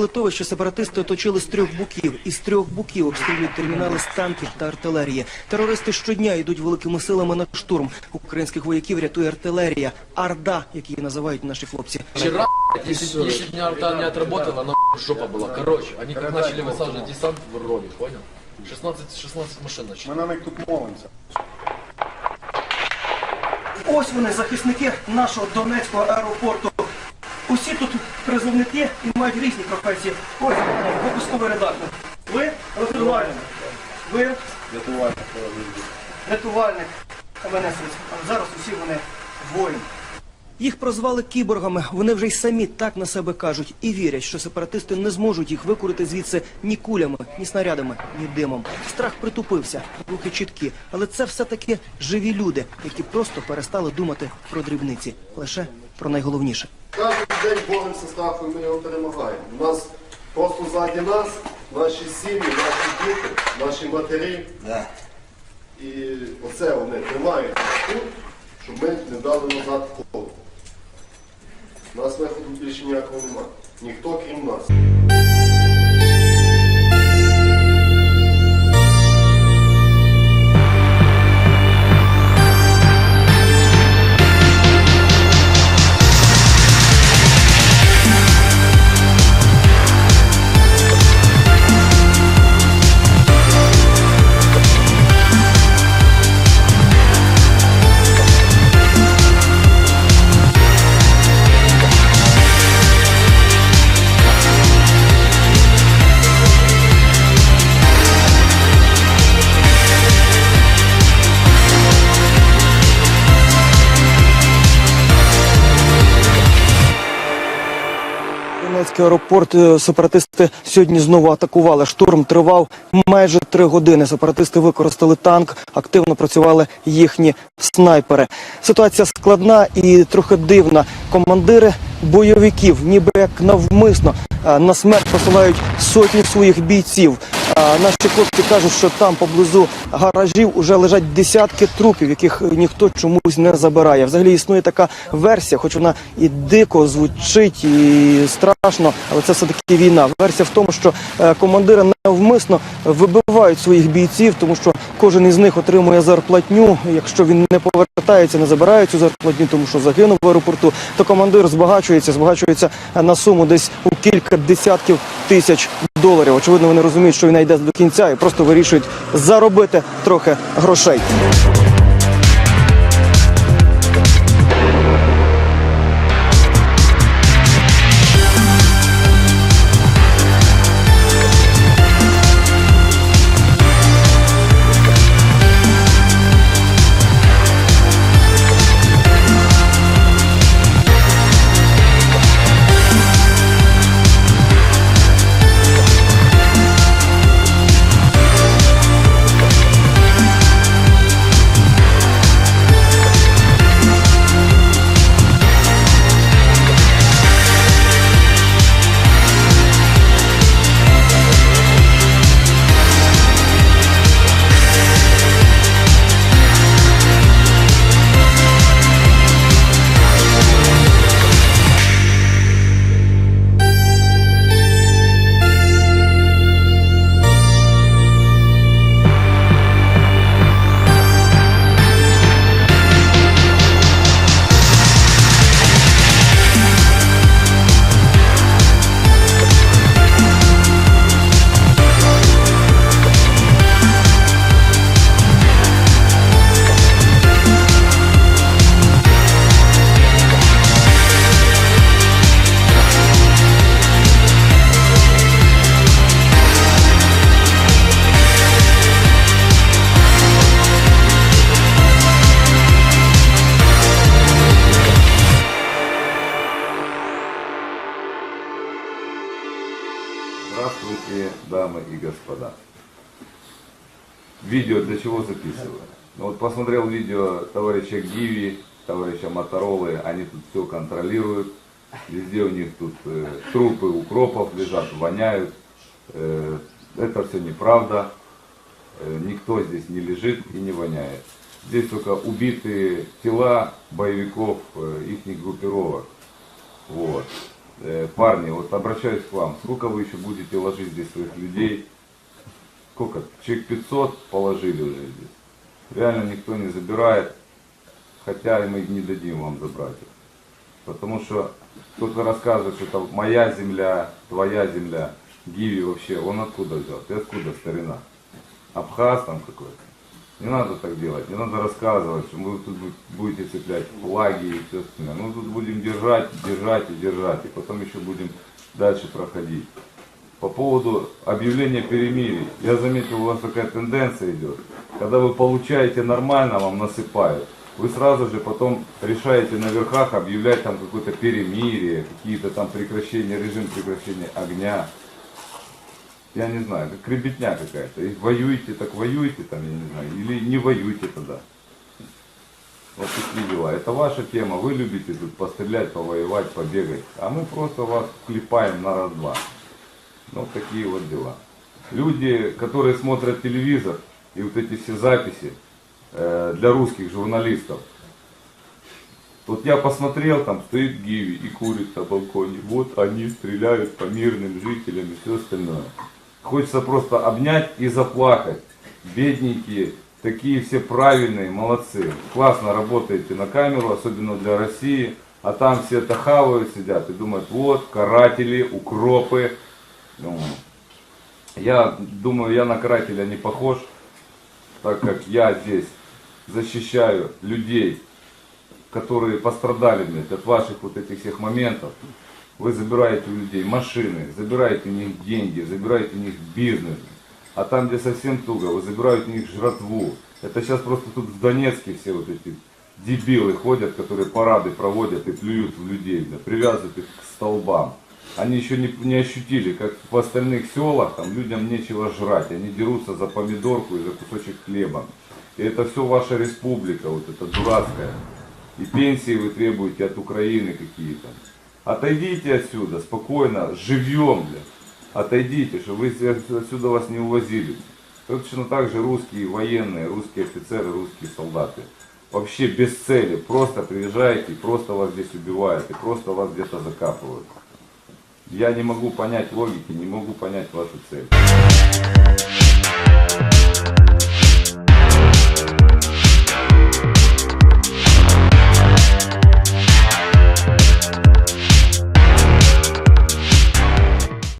литовище сепаратисти оточили з трьох боків. Із трьох боків обстрілюють термінали з танків та артилерії. Терористи щодня йдуть великими силами на штурм. Українських вояків рятує артилерія. Арда, як її називають наші хлопці. Вчера, блядь, если, если бы меня арта не отработала, она жопа была. Короче, они как начали высаживать десант в роли, понял? 16, 16 машин начали. Ми на них тут молимося. Ось вони, захисники нашого Донецького аеропорту. Усі тут призовники і мають різні професії. Ось випусковий редактор. Ви рятувальник. Ви Рятувальник. рятувальник. А зараз усі вони воїн. Їх прозвали кіборгами. Вони вже й самі так на себе кажуть і вірять, що сепаратисти не зможуть їх викурити звідси ні кулями, ні снарядами, ні димом. Страх притупився, рухи чіткі, але це все таки живі люди, які просто перестали думати про дрібниці, лише про найголовніше. Кожен день боремося з страхом, і ми його перемагаємо. У нас просто ззаді нас, наші сім'ї, наші діти, наші матері. І оце вони тримають нас тут, щоб ми не дали назад коло. У нас виходу більше ніякого немає. Ніхто крім нас. Донецький аеропорт е, сепаратисти сьогодні знову атакували. Штурм тривав майже три години. Сепаратисти використали танк, активно працювали їхні снайпери. Ситуація складна і трохи дивна. Командири бойовиків, ніби як навмисно, е, на смерть посилають сотні своїх бійців. Наші хлопці кажуть, що там поблизу гаражів уже лежать десятки трупів, яких ніхто чомусь не забирає. Взагалі існує така версія, хоч вона і дико звучить, і страшно, але це все таки війна. Версія в тому, що е, командири навмисно вибивають своїх бійців, тому що кожен із них отримує зарплатню. Якщо він не повертається, не забирає цю зарплатню, тому що загинув в аеропорту, то командир збагачується, збагачується на суму десь у кілька десятків тисяч доларів. Очевидно, вони розуміють, що війна йде до кінця і просто вирішують заробити трохи грошей. Здравствуйте, дамы и господа. Видео для чего записываю? Ну вот посмотрел видео товарища Гиви, товарища Моторолы, они тут все контролируют. Везде у них тут э, трупы укропов лежат, воняют. Э, это все неправда. Э, никто здесь не лежит и не воняет. Здесь только убитые тела боевиков э, их группировок. Вот. Э, Парни, вот обращаюсь к вам. Сколько вы еще будете ложить здесь своих людей? Сколько? Человек 500 положили уже здесь. Реально никто не забирает. Хотя и мы не дадим вам забрать их. Потому что кто-то рассказывает, что это моя земля, твоя земля. Гиви вообще, он откуда взял? Ты откуда, старина? Абхаз там какой-то? Не надо так делать, не надо рассказывать, что вы тут будете цеплять флаги и все остальное. Мы тут будем держать, держать и держать, и потом еще будем дальше проходить. По поводу объявления перемирий, я заметил, у вас такая тенденция идет. Когда вы получаете нормально, вам насыпают. Вы сразу же потом решаете на верхах объявлять там какое-то перемирие, какие-то там прекращения, режим прекращения огня я не знаю, как ребятня какая-то. И воюете, так воюете там, я не знаю, или не воюете тогда. Вот такие дела. Это ваша тема, вы любите тут пострелять, повоевать, побегать. А мы просто вас клепаем на раз-два. Ну, такие вот дела. Люди, которые смотрят телевизор и вот эти все записи э, для русских журналистов, вот я посмотрел, там стоит Гиви и курит на балконе. Вот они стреляют по мирным жителям и все остальное. Хочется просто обнять и заплакать. Бедненькие, такие все правильные, молодцы. Классно работаете на камеру, особенно для России. А там все это хавают, сидят и думают, вот, каратели, укропы. Ну, Я думаю, я на карателя не похож, так как я здесь защищаю людей, которые пострадали блядь, от ваших вот этих всех моментов. Вы забираете у людей машины, забираете у них деньги, забираете у них бизнес. А там, где совсем туго, вы забираете у них жратву. Это сейчас просто тут в Донецке все вот эти дебилы ходят, которые парады проводят и плюют в людей, да, привязывают их к столбам. Они еще не, не ощутили, как в остальных селах там людям нечего жрать. Они дерутся за помидорку и за кусочек хлеба. И это все ваша республика, вот эта дурацкая. И пенсии вы требуете от Украины какие-то. Отойдите отсюда, спокойно, живем, блядь. Отойдите, чтобы вы отсюда вас не увозили. Точно так же русские военные, русские офицеры, русские солдаты. Вообще без цели, просто приезжаете, просто вас здесь убивают, и просто вас где-то закапывают. Я не могу понять логики, не могу понять вашу цель.